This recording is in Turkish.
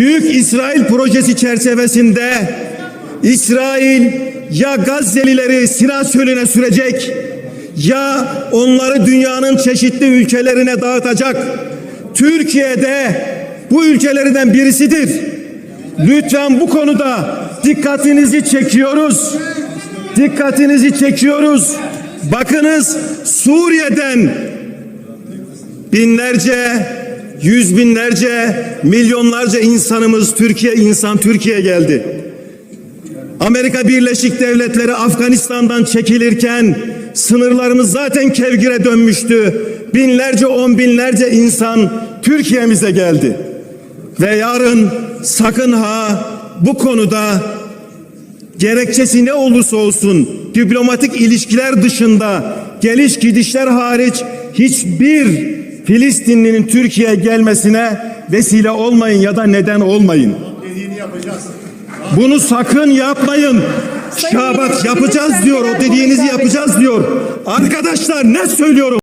Büyük İsrail projesi çerçevesinde İsrail ya Gazze'lileri Sinan Çölü'ne sürecek ya onları dünyanın çeşitli ülkelerine dağıtacak. Türkiye'de bu ülkelerden birisidir. Lütfen bu konuda dikkatinizi çekiyoruz. Dikkatinizi çekiyoruz. Bakınız Suriye'den binlerce, yüz binlerce, milyonlarca insanımız Türkiye insan Türkiye geldi. Amerika Birleşik Devletleri Afganistan'dan çekilirken sınırlarımız zaten kevgire dönmüştü. Binlerce, on binlerce insan Türkiye'mize geldi. Ve yarın sakın ha bu konuda gerekçesi ne olursa olsun diplomatik ilişkiler dışında geliş gidişler hariç hiçbir Filistinlinin Türkiye'ye gelmesine vesile olmayın ya da neden olmayın. dediğini yapacağız. Bunu sakın yapmayın. Şabat yapacağız diyor. O dediğinizi yapacağız diyor. Arkadaşlar ne söylüyorum?